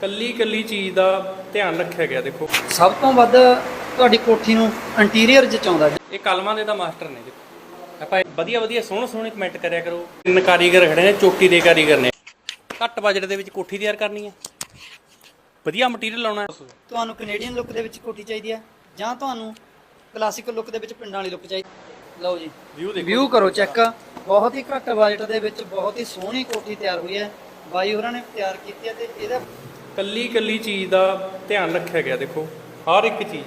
ਕੱਲੀ ਕੱਲੀ ਚੀਜ਼ ਦਾ ਧਿਆਨ ਰੱਖਿਆ ਗਿਆ ਦੇਖੋ। ਸਭ ਤੋਂ ਵੱਧ ਤੁਹਾਡੀ ਕੋਠੀ ਨੂੰ ਇੰਟੀਰੀਅਰ ਜਚਾਉਂਦਾ ਇਹ ਕਲਮਾਂ ਦੇ ਤਾਂ ਮਾਸਟਰ ਨੇ ਦੇਖੋ ਆਪਾਂ ਵਧੀਆ ਵਧੀਆ ਸੋਹਣੇ ਸੋਹਣੇ ਕਮੈਂਟ ਕਰਿਆ ਕਰੋ। ਤਿੰਨ ਕਾਰੀਗਰ ਖੜੇ ਨੇ ਚੋਟੀ ਦੇ ਕਾਰੀਗਰ ਨੇ। ਘੱਟ ਬਜਟ ਦੇ ਵਿੱਚ ਕੋਠੀ ਤਿਆਰ ਕਰਨੀ ਹੈ। ਵਧੀਆ ਮਟੀਰੀਅਲ ਲਾਉਣਾ ਤੁਹਾਨੂੰ ਕੈਨੇਡੀਅਨ ਲੁੱਕ ਦੇ ਵਿੱਚ ਕੋਠੀ ਚਾਹੀਦੀ ਹੈ ਜਾਂ ਤੁਹਾਨੂੰ ਕਲਾਸੀਕਲ ਲੁੱਕ ਦੇ ਵਿੱਚ ਪਿੰਡਾਂ ਵਾਲੀ ਲੁੱਕ ਚਾਹੀਦੀ ਲਓ ਜੀ ਵਿਊ ਦੇਖੋ। ਵਿਊ ਕਰੋ ਚੈੱਕ ਬਹੁਤ ਹੀ ਘੱਟ ਬਜਟ ਦੇ ਵਿੱਚ ਬਹੁਤ ਹੀ ਸੋਹਣੀ ਕੋਠੀ ਤਿਆਰ ਹੋਈ ਹੈ। ਬਾਈ ਹੋਰਾਂ ਨੇ ਤਿਆਰ ਕੀਤੀ ਹੈ ਤੇ ਇਹਦਾ ਕੱਲੀ ਕੱਲੀ ਚੀਜ਼ ਦਾ ਧਿਆਨ ਰੱਖਿਆ ਗਿਆ ਦੇਖੋ ਹਰ ਇੱਕ ਚੀਜ਼।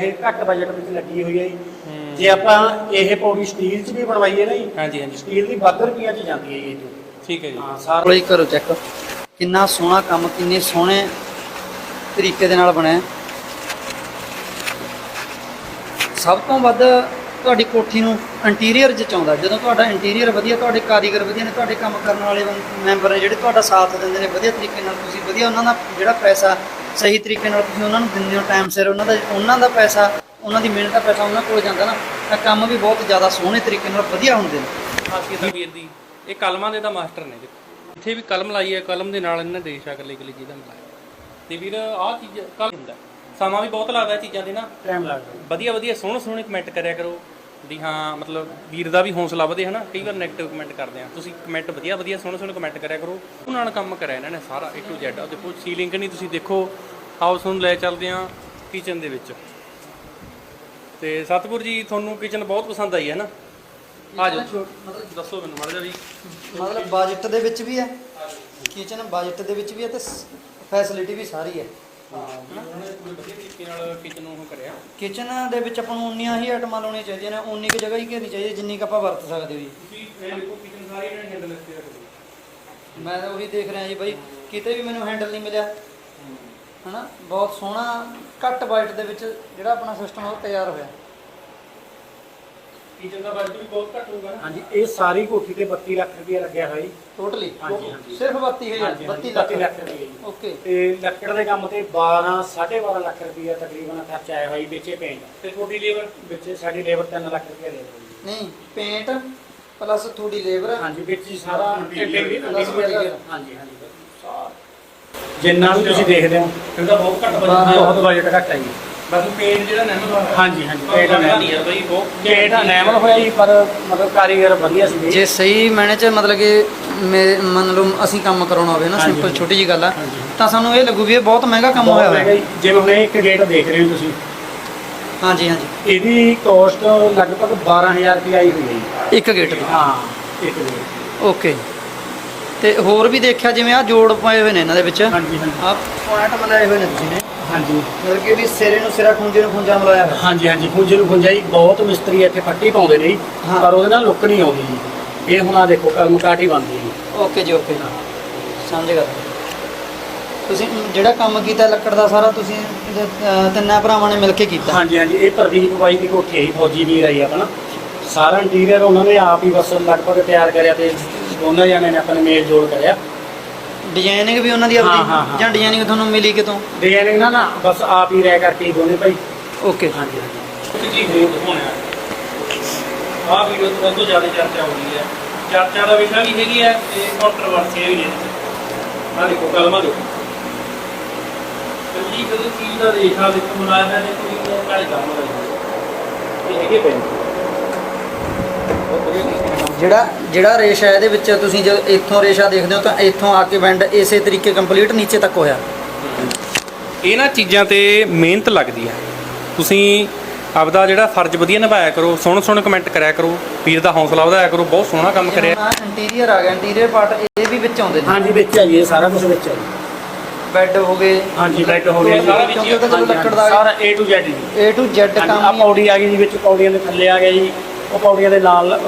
ਇਹ ਘੱਟ ਬਜਟ ਵਿੱਚ ਲੱਗੀ ਹੋਈ ਹੈ ਜੀ। ਜੇ ਆਪਾਂ ਇਹ ਪੌੜੀ ਸਟੀਲ 'ਚ ਵੀ ਬਣਵਾਈਏ ਨਾ ਜੀ ਹਾਂਜੀ ਹਾਂਜੀ। ਸਟੀਲ ਦੀ ਵੱਧ ਰੁਪਈਆ 'ਚ ਜਾਂਦੀ ਹੈ ਜੀ ਇਹ। ਜੋ ਠੀਕ ਹੈ ਜੀ। ਹਾਂ ਸਾਰਾ ਕੋਲੇ ਕਰੋ ਚੈੱਕ ਕਿੰਨਾ ਸੋਹਣਾ ਕੰਮ ਕਿੰਨੇ ਸੋਹਣੇ ਤਰੀਕੇ ਦੇ ਨਾਲ ਬਣਿਆ। ਹੈ। ਸਭ ਤੋਂ ਵੱਧ ਤੁਹਾਡੀ ਕੋਠੀ ਨੂੰ ਇੰਟੀਰੀਅਰ ਜਚਾਉਂਦਾ। ਜਦੋਂ ਤੁਹਾਡਾ ਇੰਟੀਰੀਅਰ ਵਧੀਆ ਤੁਹਾਡੇ ਕਾਰੀਗਰ ਵਧੀਆ ਨੇ ਤੁਹਾਡੇ ਕੰਮ ਕਰਨ ਵਾਲੇ ਮੈਂਬਰ ਨੇ ਜਿਹੜੇ ਤੁਹਾਡਾ ਸਾਥ ਦਿੰਦੇ ਨੇ ਵਧੀਆ ਤਰੀਕੇ ਨਾਲ ਤੁਸੀਂ ਵਧੀਆ ਉਹਨਾਂ ਦਾ ਜਿਹੜਾ ਪੈਸਾ ਸਹੀ ਤਰੀਕੇ ਨਾਲ ਤੁਸੀਂ ਉਹਨਾਂ ਨੂੰ ਦਿੰਦੇ ਹੋ ਟਾਈਮ ਸਿਰ ਉਹਨਾਂ ਦਾ ਉਹਨਾਂ ਦਾ ਪੈਸਾ ਉਹਨਾਂ ਦੀ ਮਿਹਨਤ ਦਾ ਪੈਸਾ ਉਹਨਾਂ ਕੋਲ ਜਾਂਦਾ ਨਾ ਤਾਂ ਕੰਮ ਵੀ ਬਹੁਤ ਜ਼ਿਆਦਾ ਸੋਹਣੇ ਤਰੀਕੇ ਨਾਲ ਵਧੀਆ ਹੁੰਦੇ ਨੇ। ਖਾਸੀਅਤ ਹੈ ਵੀਰ ਦੀ ਇਹ ਕਲਮਾਂ ਦੇ ਤਾਂ ਮਾਸਟਰ ਨੇ ਇੱਥੇ ਵੀ ਕਲਮ ਲਾਈ ਹੈ ਕਲਮ ਦੇ ਨਾਲ ਇਹਨਾਂ ਦੇਸ਼ਾ ਕੱਲੀ ਕੱਲੀ ਚੀਜ਼ ਦਾ ਮਿਲਾਇਆ ਤੇ ਵੀਰ ਆਹ ਚੀਜ਼ ਕਲ ਹੁੰਦਾ। ਸਮਾਂ ਵੀ ਬਹੁਤ ਲੱਗਦਾ ਚੀਜ਼ਾਂ ਦੇ ਨਾ। ਟਾਈਮ ਲੱਗਦਾ। ਵਧੀਆ ਵਧੀਆ ਸੋਹਣੇ ਸੋਹਣੇ ਕਮੈਂਟ ਕਰਿਆ ਕਰੋ। ਵੀ ਹਾਂ, ਮਤਲਬ ਵੀਰ ਦਾ ਵੀ ਹੌਸਲਾ ਵਧੇ ਹਨਾ, ਕਈ ਵਾਰ 네ਗੇਟਿਵ ਕਮੈਂਟ ਕਰਦੇ ਆ। ਤੁਸੀਂ ਕਮੈਂਟ ਵਧੀਆ ਵਧੀਆ ਸੋਹਣੇ ਸੋਹਣੇ ਕਮੈਂਟ ਕਰਿਆ ਕਰੋ। ਉਹਨਾਂ ਨਾਲ ਕੰਮ ਕਰਿਆ ਇਹਨਾਂ ਨੇ ਸਾਰਾ A to Z ਆ ਦੇਖੋ ਸੀਲਿੰਗ ਨਹੀਂ, ਤੁਸੀਂ ਦੇਖੋ ਹਾਊਸ ਨੂੰ ਲੈ ਚੱਲਦੇ ਆ ਕਿਚਨ ਦੇ ਵਿੱਚ। ਤੇ ਸਤਿਗੁਰ ਜੀ, ਤੁਹਾਨੂੰ ਕਿਚਨ ਬਹੁਤ ਪਸੰਦ ਆਈ ਹੈ ਨਾ? ਆ ਜਾਓ। ਦੱਸੋ ਮੈਨੂੰ ਮੜ ਜਾ ਵੀ। ਮਤਲਬ ਬਜਟ ਦੇ ਵਿੱਚ ਵੀ ਹੈ। ਕਿਚਨ ਬਜਟ ਦੇ ਵਿੱਚ ਵੀ ਹੈ ਤੇ ਫੈਸਿਲਿਟੀ ਵੀ ਸਾਰੀ ਹੈ। ਕਿਚਨ ਦੇ ਵਿੱਚ ਆਪਾਂ ਨੂੰ ਉਨੀਆਂ ਹੀ ਆਈਟਮਾਂ ਲਾਉਣੀਆਂ ਚਾਹੀਦੀਆਂ ਨੇ, ਉਨੀ ਕੁ ਜਗ੍ਹਾ ਹੀ ਘੇਰਨੀ ਚਾਹੀਦੀ ਹੈ ਜਿੰਨੀ ਕੁ ਆਪਾਂ ਵਰਤ ਸਕਦੇ ਹੋ ਜੀ। ਮੈਂ ਤਾਂ ਉਹੀ ਦੇਖ ਰਿਹਾ ਜੀ ਬਾਈ, ਕਿਤੇ ਵੀ ਮੈਨੂੰ ਹੈਂਡਲ ਨਹੀਂ ਮਿਲਿਆ। ਹਨਾ? ਬਹੁਤ ਸੋਹਣਾ, ਘੱਟ ਬਜਟ ਦੇ ਵਿੱਚ ਜਿਹੜਾ ਆਪਣਾ ਸਿਸਟਮ ਉਹ ਤਿਆਰ ਹੋਇਆ। ਕਿਚਨ ਦਾ ਬਜਟ ਵੀ ਬਹੁਤ ਘੱਟ ਹੋਊਗਾ ਨਾ। ਹਾਂਜੀ ਇਹ ਸਾਰੀ ਕੋਠੀ ਤੇ 32 ਲੱਖ ਰੁਪਈਆ ਲੱਗਿਆ ਹੋਇਆ ਜੀ। ਟੋਟਲੀ ਹਾਂਜੀ, ਹਾਂਜੀ। ਸਿਰਫ 32000 ਹਾਂਜੀ, 32 32 ਲੱਖ ਲੱਖ ਰੁਪਈਆ ਜੀ। ਓਕੇ ਤੇ ਲੱਕੜ ਦੇ ਕੰਮ ਤੇ 12 12.5 ਲੱਖ ਰੁਪਈਆ ਤਕਰੀਬਨ ਖਰਚ ਆਇਆ ਹੋਇਆ ਜੀ ਵਿੱਚੇ ਪੇਂਟ ਤੇ ਤੁਹਾਡੀ ਲੇਬਰ ਵਿੱਚੇ ਸਾਡੀ ਲੇਬਰ 3 ਲੱਖ ਰੁਪਈਆ ਦੇ ਦਿੱਤੀ ਨਹੀਂ ਪੇਂਟ ਪਲੱਸ ਤੁਹਾਡੀ ਲੇਬਰ ਹਾਂਜੀ ਵਿੱਚ ਹੀ ਸਾਰਾ Material, ਹਾਂਜੀ ਹਾਂਜੀ। ਸਾਰਾ ਜਿੰਨਾ ਵੀ ਤੁਸੀਂ ਦੇਖਦੇ ਹੋ ਇਹਦਾ ਬਹੁਤ ਘੱਟ ਬਜਟ ਬਹੁਤ ਬਜਟ ਘੱਟ ਹੈ ਜੀ। ਬਾਕੀ ਪੇਂਟ ਜਿਹੜਾ ਨੈਮਲ ਦਾ ਹਾਂਜੀ ਹਾਂਜੀ ਪੇਂਟ ਪੇਂਟ ਨਹੀਂ ਹੈ ਬਈ ਬਹੁਤ ਪੇਂਟ ਨੈਮਲ ਹੋਇਆ ਜੀ ਪਰ ਮਤਲਬ ਕਾਰੀਗਰ ਵਧੀਆ ਸੀ ਜੇ। ਸਹੀ ਮੈਨੇ ਚ ਮਤਲਬ ਕਿ ਮੇ- ਮੰਨ ਲਓ ਅਸੀਂ ਕੰਮ ਕਰਾਉਣਾ ਹੋਵੇ ਨਾ ਹਾਂਜੀ, ਸਿੰਪਲ ਹਾਂਜੀ। ਛੋਟੀ ਜੀ ਗੱਲ ਆ ਹਾਂਜੀ। ਤਾਂ ਸਾਨੂੰ ਇਹ ਲੱਗੂ ਵੀ ਇਹ ਬਹੁਤ ਮਹਿੰਗਾ ਕੰਮ ਹੋਇਆ ਬਹੁਤ ਹੋਇਆ ਜੀ। ਜਿਵੇਂ ਹੁਣ ਇਹ ਇੱਕ ਗੇਟ ਦੇਖ ਰਹੇ ਹੋ ਤੁਸੀਂ। ਹਾਂਜੀ ਹਾਂਜੀ। ਇਹਦੀ ਕੋਸਟ ਲਗਭਗ 12000 ਰੁਪਏ ਆਈ ਹੋਈ ਹੈ ਜੀ। ਇੱਕ ਗੇਟ ਦੀ। ਹਾਂ ਇੱਕ ਗੇਟ ਓਕੇ ਤੇ ਹੋਰ ਵੀ ਦੇਖਿਆ ਜਿਵੇਂ ਆ ਜੋੜ ਪਾਏ ਹੋਏ ਨੇ ਇਹਨਾਂ ਦੇ ਵਿੱਚ। ਹਾਂਜੀ ਹਾਂਜੀ। ਆ ਪੁਆਇੰਟ ਮਲਾਏ ਹੋਏ ਨੇ ਤੁਸੀਂ ਨੇ। ਹਾਂਜੀ। ਮਤਲਬ ਕਿ ਵੀ ਸਿਰੇ ਨੂੰ ਸਿਰਾ ਖੁੰਝੇ ਨੂੰ ਖੁੰਝਾ ਮਲਾਇਆ ਹੋਇਆ? ਹਾਂਜੀ ਹਾਂਜੀ। ਖੁੰਝੇ ਨੂੰ ਖੁੰਝਾ ਜੀ। ਬਹੁਤ ਮਿਸਤਰੀ ਇੱਥੇ ਪੱਟੀ ਪਾਉਂਦੇ ਨੇ ਜੀ। ਹਾਂ। ਪਰ ਉਹਦੇ ਨਾਲ ਲੁੱਕ ਨਹੀਂ ਆਉਂਦੀ ਜੀ। ਇਹ ਹੁਣ ਆ ਦੇਖੋ ਕਾਠੀ ਬਣਦੀ ਜੀ। ਓਕੇ ਜੀ ਓਕੇ। ਸਮਝ ਗਿਆ। ਤੁਸੀਂ ਜਿਹੜਾ ਕੰਮ ਕੀਤਾ ਲੱਕੜ ਦਾ ਸਾਰਾ ਤੁਸੀਂ ਅਹ, ਤਿੰਨਾਂ ਭਰਾਵਾਂ ਨੇ ਮਿਲ ਕੇ ਕੀਤਾ? ਹਾਂਜੀ ਹਾਂਜੀ। ਇਹ ਪ੍ਰਦੀਪ ਬਾਈ ਦੀ ਕੋਠੀ ਹੈ ਜੀ ਫੌਜੀ ਵੀਰ ਆਈ ਆਪਣਾ। ਸਾਰਾ ਇੰਟੀਰੀਅਰ ਉਹਨਾਂ ਨੇ ਆਪ ਹੀ ਬਸ ਲਗਭਗ ਤਿਆਰ ਕਰਿਆ ਤੇ ਦੋਨਾਂ ਜਣੇ ਨੇ ਆਪਣੇ ਮੇਲ ਜੋੜ ਕਰਿਆ। ਡਿਜ਼ਾਈਨਿੰਗ ਵੀ ਉਹਨਾਂ ਦੀ ਹਾਂ, ਹਾਂ, ਆਪਦੀ ਹਾਂ। ਜਾਂ ਡਿਜ਼ਾਈਨਿੰਗ ਤੁਹਾਨੂੰ ਮਿਲੀ ਕਿਤੋਂ? ਡਿਜ਼ਾਈਨਿੰਗ ਨਾ ਨਾ। ਬਸ ਆਪ ਹੀ ਰਹਿ ਕਰਕੇ ਹੀ ਦੋਨੇ ਭਾਈ। ਓਕੇ ਹਾਂਜੀ ਹਾਂਜੀ। ਜਿਹੀ ਵੀਡੀਓ ਦਿਖਾਉਣਾ ਆਹ ਵੀਡੀਓ ਤੋਂ ਬਹੁਤ ਜ਼ਿਆਦਾ ਚਰਚਾ ਹੋ ਰਹੀ ਹੈ। ਚਰਚਾ ਦਾ ਵਿਸ਼ਾ ਵੀ ਹੈਗੀ ਹੈ ਤੇ ਕੰਟਰੋਵਰਸੀ ਵੀ ਹੈ ਆਹ ਦੇਖੋ ਕਲਮਾ ਦੇਖੋ। ਕੱਲੀ ਕਦੇ ਚੀਜ਼ ਦਾ ਰੇਖਾ ਦੇਖੋ ਮੁਲਾਜ਼ਮਾਂ ਨੇ ਕੋਈ ਉਹ ਕਾਲੇ ਕੰਮ ਦਾ ਇਹ ਹੈਗੇ ਪੈਨ ਬਹੁਤ ਵਧੀਆ ਤਰੀਕੇ ਨਾਲ ਜਿਹੜਾ ਜਿਹੜਾ ਰੇਸ਼ਾ ਇਹਦੇ ਵਿੱਚ ਤੁਸੀਂ ਜਦ ਇੱਥੋਂ ਰੇਸ਼ਾ ਦੇਖਦੇ ਹੋ ਤਾਂ ਇੱਥੋਂ ਆ ਕੇ ਬੈਂਡ ਇਸੇ ਤਰੀਕੇ ਕੰਪਲੀਟ ਨੀਚੇ ਤੱਕ ਹੋਇਆ। ਇਹਨਾਂ ਚੀਜ਼ਾਂ ਤੇ ਮਿਹਨਤ ਲੱਗਦੀ ਹੈ। ਤੁਸੀਂ ਆਪਦਾ ਜਿਹੜਾ ਫਰਜ਼ ਵਧੀਆ ਨਿਭਾਇਆ ਕਰੋ ਸੋਹਣੇ ਸੋਹਣੇ ਕਮੈਂਟ ਕਰਿਆ ਕਰੋ ਵੀਰ ਦਾ ਹੌਸਲਾ ਵਧਾਇਆ ਕਰੋ ਬਹੁਤ ਸੋਹਣਾ ਕੰਮ ਕਰਿਆ। ਇੰਟੀਰੀਅਰ ਆ ਗਿਆ ਇੰਟੀਰੀਅਰ ਪਾਰਟ ਇਹ ਵੀ ਵਿੱਚ ਆਉਂਦੇ ਨੇ। ਹਾਂਜੀ ਵਿੱਚ ਆਈਏ ਸਾਰਾ ਕੁਝ ਵਿੱਚ ਜੀ। ਬੈੱਡ ਹੋ ਗਏ। ਹਾਂਜੀ ਬੈੱਡ ਹੋ ਗਿਆ ਜੀ ਸਾਰਾ ਵਿੱਚ ਲੱਕੜ ਦਾ ਸਾਰਾ A to Z ਜੀ। A to Z ਕੰਮ ਹੀ ਪੌੜੀ ਆ ਗਈ ਜੀ ਵਿੱਚ ਪੌੜੀਆਂ ਦੇ ਥੱਲੇ ਆ ਗਿਆ ਜੀ। ਉਹ ਪੌੜੀਆਂ ਦੇ ਨਾਲ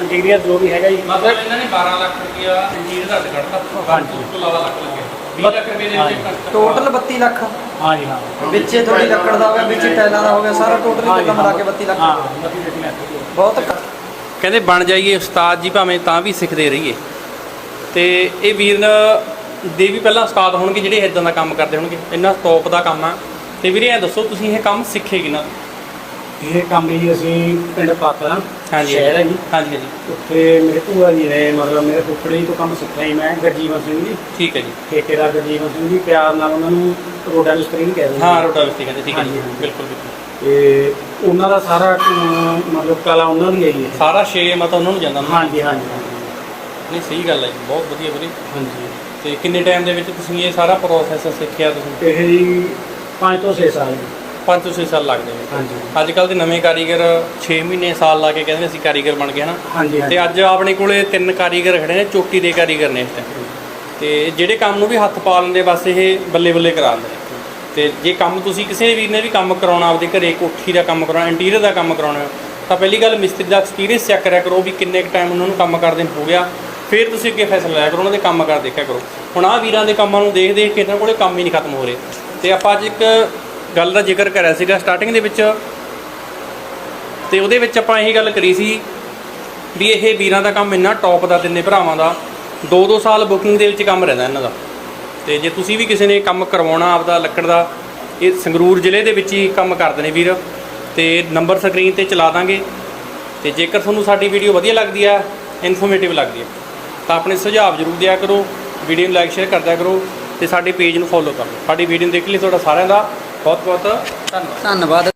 ਇੰਟੀਰੀਅਰ ਜੋ ਵੀ ਹੈਗਾ ਜੀ। ਮਤਲਬ ਇਹਨਾਂ ਨੇ 12 ਲੱਖ ਰੁਪਇਆ ਇੰਜੀਨੀਅਰ ਦਾ ਕੱਢਤਾ। ਹਾਂਜੀ। ਉਸ ਤੋਂ ਇਲਾਵਾ ਲੱਖ ਲੱਗਿਆ 20 ਲੱਖ ਰੁਪਏ ਦੇ ਹਾਂਜੀ। ਵਿੱਚ ਟੋਟਲ 32 ਲੱਖ। ਹਾਂਜੀ ਹਾਂ। ਵਿੱਚੇ ਥੋੜੀ ਲੱਕੜ ਦਾ ਹੋ ਗਿਆ ਵਿੱਚੇ ਟਾਈਲਾਂ ਦਾ ਹੋ ਗਿਆ ਸਾਰਾ ਟੋਟਲ ਹੀ ਕੰਮ ਲਾ ਕੇ 32 ਲੱਖ। ਹਾਂ 32 ਲੱਖ ਬਹੁਤ। ਕਹਿੰਦੇ ਬਣ ਜਾਈਏ ਉਸਤਾਦ ਜੀ ਭਾਵੇਂ ਤਾਂ ਵੀ ਸਿੱਖਦੇ ਰਹੀਏ। ਤੇ ਇਹ ਵੀਰ ਦੇ ਵੀ ਪਹਿਲਾਂ ਉਸਤਾਦ ਹੋਣਗੇ ਜਿਹੜੇ ਇਦਾਂ ਦਾ ਕੰਮ ਕਰਦੇ ਹੋਣਗੇ। ਇੰਨਾ ਟੌਪ ਦਾ ਕੰਮ ਆ। ਤੇ ਵੀਰੇ ਇਹ ਦੱਸੋ ਤੁਸੀਂ ਇਹ ਕੰਮ ਸਿੱਖੇ ਕਿਨਾਂ ਇਹ ਕੰਮ ਜੀ ਅਸੀਂ ਪਿੰਡ ਪਾਤਰਾ ਹਾਂਜੀ ਸ਼ਹਿਰ ਹੈ ਜੀ। ਹਾਂਜੀ ਹਾਂਜੀ। ਉੱਥੇ ਮੇਰੇ ਭੂਆ ਜੀ ਨੇ ਮਤਲਬ ਮੇਰੇ ਫੁੱਫੜ ਜੀ ਤੋਂ ਕੰਮ ਸਿੱਖਿਆ ਜੀ ਮੈਂ ਗਰਜੀਵਨ ਸਿੰਘ ਜੀ। ਠੀਕ ਹੈ ਜੀ। ਠੇਕੇਦਾਰ ਗਰਜੀਵਨ ਸਿੰਘ ਜੀ ਪਿਆਰ ਨਾਲ ਉਹਨਾਂ ਨੂੰ ਰੋਡਾ ਮਿਸਤਰੀ ਨਹੀਂ ਕਹਿੰਦੇ ਹਾਂ ਰੋਟਾ ਮਿਸਤਰੀ ਕਹਿੰਦੇ ਠੀਕ ਹੈ ਜੀ। ਬਿਲਕੁਲ ਬਿਲਕੁਲ। ਤੇ ਉਹਨਾਂ ਦਾ ਸਾਰਾ ਅਮ, ਮਤਲਬ ਕਲਾ ਉਹਨਾਂ ਦੀ ਹੈ ਜੀ। ਸਾਰਾ ਛੇ ਮਤ ਉਹਨਾਂ ਨੂੰ ਜਾਂਦਾ ਹਾਂਜੀ ਹਾਂਜੀ ਹਾਂਜੀ। ਨਹੀਂ ਸਹੀ ਗੱਲ ਹੈ ਜੀ ਬਹੁਤ ਵਧੀਆ ਵੀਰੇ। ਹਾਂਜੀ। ਤੇ ਕਿੰਨੇ ਟਾਈਮ ਦੇ ਵਿੱਚ ਤੁਸੀਂ ਇਹ ਸਾਰਾ ਪ੍ਰੋਸੈਸ ਸਿੱਖਿਆ ਤੁਸੀਂ? ਇਹ ਜੀ 5 ਤੋਂ 6 ਸਾਲ ਜੀ। 5 ਤੋਂ 6 ਸਾਲ ਲੱਗਦੇ ਨੇ। ਹਾਂਜੀ। ਅੱਜ ਕੱਲ ਦੇ ਨਵੇਂ ਕਾਰੀਗਰ 6 ਮਹੀਨੇ ਸਾਲ ਲਾ ਕੇ ਕਹਿੰਦੇ ਨੇ ਅਸੀਂ ਕਾਰੀਗਰ ਬਣ ਗਏ ਹਨਾ। ਹਾਂਜੀ ਹਾਂਜੀ। ਤੇ ਅੱਜ ਆਪਣੇ ਕੋਲੇ ਤਿੰਨ ਕਾਰੀਗਰ ਖੜੇ ਨੇ ਚੋਟੀ ਦੇ ਕਾਰੀਗਰ ਨੇ ਇਸ ਟਾਈਮ ਤੇ ਜਿਹੜੇ ਕੰਮ ਨੂੰ ਵੀ ਹੱਥ ਪਾ ਲੈਂਦੇ ਬਸ ਇਹ ਬੱਲੇ ਬੱਲੇ ਕਰਾ ਨੇ। ਤੇ ਜੇ ਕੰਮ ਤੁਸੀਂ ਕਿਸੇ ਵੀਰ ਨੇ ਵੀ ਕੰਮ ਕਰਾਉਣਾ ਆਪਦੇ ਘਰੇ ਕੋਠੀ ਦਾ ਕੰਮ ਕਰਾਉਣਾ ਇੰਟੀਰੀਅਰ ਦਾ ਕੰਮ ਕਰਾਉਣਾ ਤਾਂ ਪਹਿਲੀ ਗੱਲ ਮਿਸਤਰੀ ਦਾ ਐਕਸਪੀਰੀਅੰਸ ਚੈੱਕ ਕਰਿਆ ਕਰੋ ਵੀ ਕਿੰਨੇ ਕੁ ਟਾਈਮ ਉਹਨਾਂ ਨੂੰ ਕੰਮ ਕਰਦੇ ਨੂੰ ਹੋ ਗਿਆ। ਫਿਰ ਤੁਸੀਂ ਅੱਗੇ ਫੈਸਲਾ ਲਿਆ ਕਰੋ ਉਹਨਾਂ ਦੇ ਕੰਮ ਕਰ ਦੇਖਿਆ ਕਰੋ। ਹੁਣ ਆਹ ਵੀਰਾਂ ਦੇ ਕੰਮਾਂ ਨੂੰ ਦੇਖ ਦੇਖ ਕੇ ਇਹਨਾਂ ਕੋਲੇ ਕੰਮ ਹੀ ਨਹੀਂ ਖਤਮ ਹੋ ਰਹੇ। ਤੇ ਆਪਾਂ ਅੱਜ ਇੱਕ ਗੱਲ ਦਾ ਜ਼ਿਕਰ ਕਰਿਆ ਸੀਗਾ ਸਟਾਰਟਿੰਗ ਦੇ ਵਿੱਚ। ਤੇ ਉਹਦੇ ਵਿੱਚ ਆਪਾਂ ਇਹ ਗੱਲ ਕਰੀ ਸੀ ਵੀ ਇਹ ਵੀਰਾਂ ਦਾ ਕੰਮ ਇੰਨਾ ਟੌਪ ਦਾ, ਤਿੰਨੇ ਭਰਾਵਾਂ ਦਾ। 2-2 ਸਾਲ ਬੁਕਿੰਗ ਦੇ ਵਿੱਚ ਕੰਮ ਰਹਿੰਦਾ ਇਹਨਾਂ ਦਾ। ਤੇ ਜੇ ਤੁਸੀਂ ਵੀ ਕਿਸੇ ਨੇ ਕੰਮ ਕਰਵਾਉਣਾ ਆਪਦਾ ਲੱਕੜ ਦਾ, ਇਹ ਸੰਗਰੂਰ ਜ਼ਿਲ੍ਹੇ ਦੇ ਵਿੱਚ ਹੀ ਕੰਮ ਕਰਦੇ ਨੇ ਵੀਰ। ਤੇ ਨੰਬਰ ਸਕਰੀਨ ਤੇ ਚਲਾ ਦਾਂਗੇ। ਤੇ ਜੇਕਰ ਤੁਹਾਨੂੰ ਸਾਡੀ ਵੀਡੀਓ ਵਧੀਆ ਲੱਗਦੀ ਆ ਇਨਫੋਰਮੇਟਿਵ ਲੱਗਦੀ ਆ ਤਾਂ ਆਪਣੇ ਸੁਝਾਅ ਜ਼ਰੂਰ ਦਿਆ ਕਰੋ। ਵੀਡੀਓ ਨੂੰ ਲਾਈਕ ਸ਼ੇਅਰ ਕਰਦਿਆ ਕਰੋ। ਤੇ ਸਾਡੇ ਪੇਜ ਨੂੰ ਫੋਲੋ ਕਰੋ ਸਾਡੀ ਵੀਡੀਓ ਨੂੰ ਦੇਖਣ ਲਈ ਤੁਹਾਡਾ ਸਾਰਿਆਂ ਦਾ ਬਹੁਤ ਬਹੁਤ ਧੰਨਵਾਦ। ਧੰਨਵਾਦ।